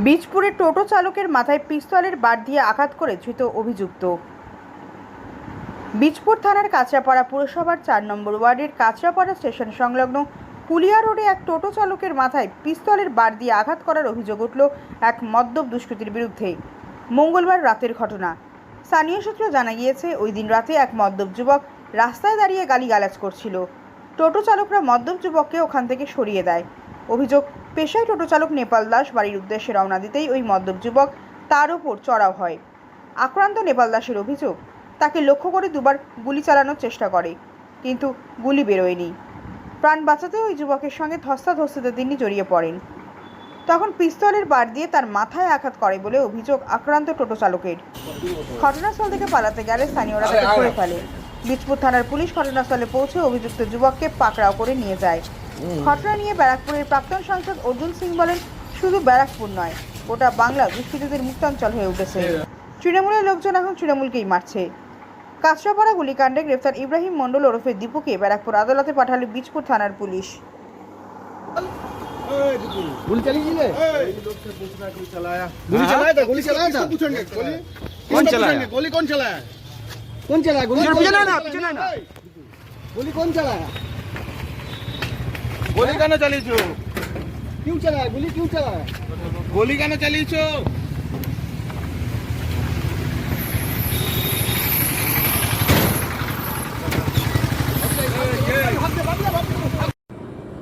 বীজপুরে টোটো চালকের মাথায় পিস্তলের বার দিয়ে আঘাত করে ধৃত অভিযুক্ত। বীজপুর থানার কাঁচরাপাড়া পুরসভার চার নম্বর ওয়ার্ডের কাঁচরাপাড়া স্টেশন সংলগ্ন কুলিয়া রোডে এক টোটো চালকের মাথায় পিস্তলের বার দিয়ে আঘাত করার অভিযোগ উঠল এক মদ্যপ দুষ্কৃতীর বিরুদ্ধে। মঙ্গলবার রাতের ঘটনা। স্থানীয় সূত্রে জানা গিয়েছে, ওই দিন রাতে এক মদ্যপ যুবক রাস্তায় দাঁড়িয়ে গালিগালাজ করছিল। টোটো চালকরা মদ্যপ যুবককে ওখান থেকে সরিয়ে দেয়। অভিযোগ পেশায় টোটো চালক নেপাল দাস বাড়ির উদ্দেশ্যে রওনা দিতেই ওই মদ্যপ যুবক তার ওপর চড়াও হয়। আক্রান্ত নেপাল দাসের অভিযোগ তাকে লক্ষ্য করে দুবার গুলি চালানোর চেষ্টা করে কিন্তু গুলি বেরোয়নি। প্রাণ বাঁচাতে ওই যুবকের সঙ্গে ধস্তাধস্তিতে তিনি জড়িয়ে পড়েন। তখন পিস্তলের বার দিয়ে তার মাথায় আঘাত করে বলে অভিযোগ আক্রান্ত টোটো চালকের। ঘটনাস্থল থেকে পালাতে গেলে স্থানীয়রা তাকে ধরে ফেলে। বীজপুর থানার পুলিশ ঘটনাস্থলে পৌঁছে অভিযুক্ত যুবককে পাকড়াও করে নিয়ে যায়। ঘটনা নিয়ে ব্যারাকপুরের প্রাক্তন সাংসদ অর্জুন সিং বলেন শুধু ব্যারাকপুর নয় গোটা বাংলা দুষ্কৃতীদের মুক্তাঞ্চল হয়ে উঠেছে তৃণমূলের লোকজন এখন তৃণমূলকেই মারছে কাঁচরাপাড়া গুলিকাণ্ডে গ্রেফতার ইব্রাহিম মণ্ডল ওরফে দীপুকে ব্যারাকপুর আদালতে পাঠালো বীজপুর থানার পুলিশ गोली चली जी ने गोली चलाया गोली चलाया था गोली चलाया था किसको पूछेंगे गोली कौन किसको चलाया? पूछेंगे? गोली कौन चलाया कौन चलाया गोली पीछे कौन ना, चलाया? पीछे ना। गोली कौन चलाया গুলি কেন চালিয়েছো কেউ চালায় গুলি কেউ চালায় গুলি কেন চালিয়েছো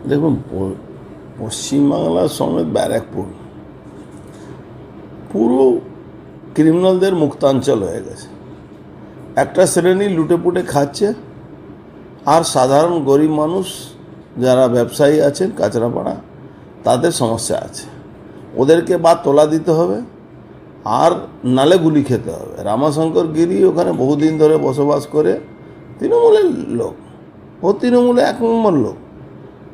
দেখুন পশ্চিমবাংলার সমেত ব্যারাকপুর পুরো ক্রিমিনালদের মুক্তাঞ্চল হয়ে গেছে। একটা শ্রেণি লুটেপুটে খাচ্ছে আর সাধারণ গরিব মানুষ যারা ব্যবসায়ী আছেন কাঁচরাপাড়া তাদের সমস্যা আছে। ওদেরকে বা তোলা দিতে হবে আর নালে গুলি খেতে হবে। রামাশঙ্কর গিরি ওখানে বহুদিন ধরে বসবাস করে তৃণমূলের লোক। ও তৃণমূলে এক নম্বর লোক।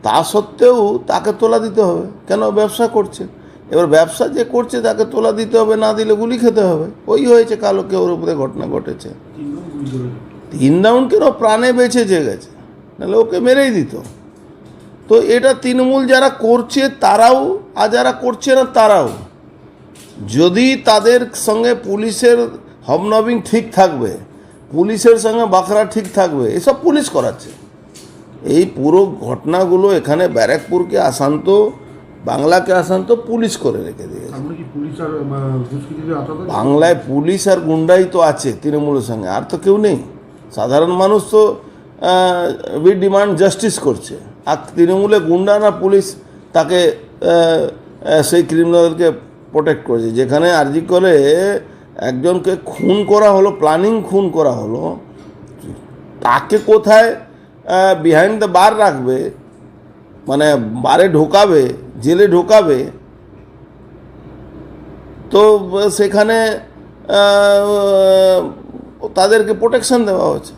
তা সত্ত্বেও তাকে তোলা দিতে হবে। কেন? ব্যবসা করছে। এবার ব্যবসা যে করছে তাকে তোলা দিতে হবে না দিলে গুলি খেতে হবে। ওই হয়েছে কালোকে ওর উপরে ঘটনা ঘটেছে। তিন রাউন্ড কেন প্রাণে বেঁচেছে গেছে। নাহলে ওকে মেরেই দিত। তো এটা তৃণমূল যারা করছে তারাও আর যারা করছে না তারাও। যদি তাদের সঙ্গে পুলিশের হবনবিং ঠিক থাকবে পুলিশের সঙ্গে বাখরা ঠিক থাকবে এসব পুলিশ করাচ্ছে। এই পুরো ঘটনাগুলো এখানে ব্যারাকপুরকে আসান্ত বাংলাকে আসান্ত পুলিশ করে রেখে দিয়েছে। আছে? বাংলায় পুলিশ আর গুন্ডাই তো আছে তৃণমূলের সঙ্গে আর তো কেউ নেই। সাধারণ মানুষ তো উই ডিমান্ড জাস্টিস করছে। আর তৃণমূলে গুন্ডা না পুলিশ তাকে সেই ক্রিমিনালকে প্রোটেক্ট করেছে। যেখানে আর্জি করে একজনকে খুন করা হলো প্ল্যানিং খুন করা হলো, তাকে কোথায় বিহাইন্ড দ্য বার রাখবে মানে বারে ঢোকাবে, জেলে ঢোকাবে, তো সেখানে তাদেরকে প্রোটেকশন দেওয়া হচ্ছে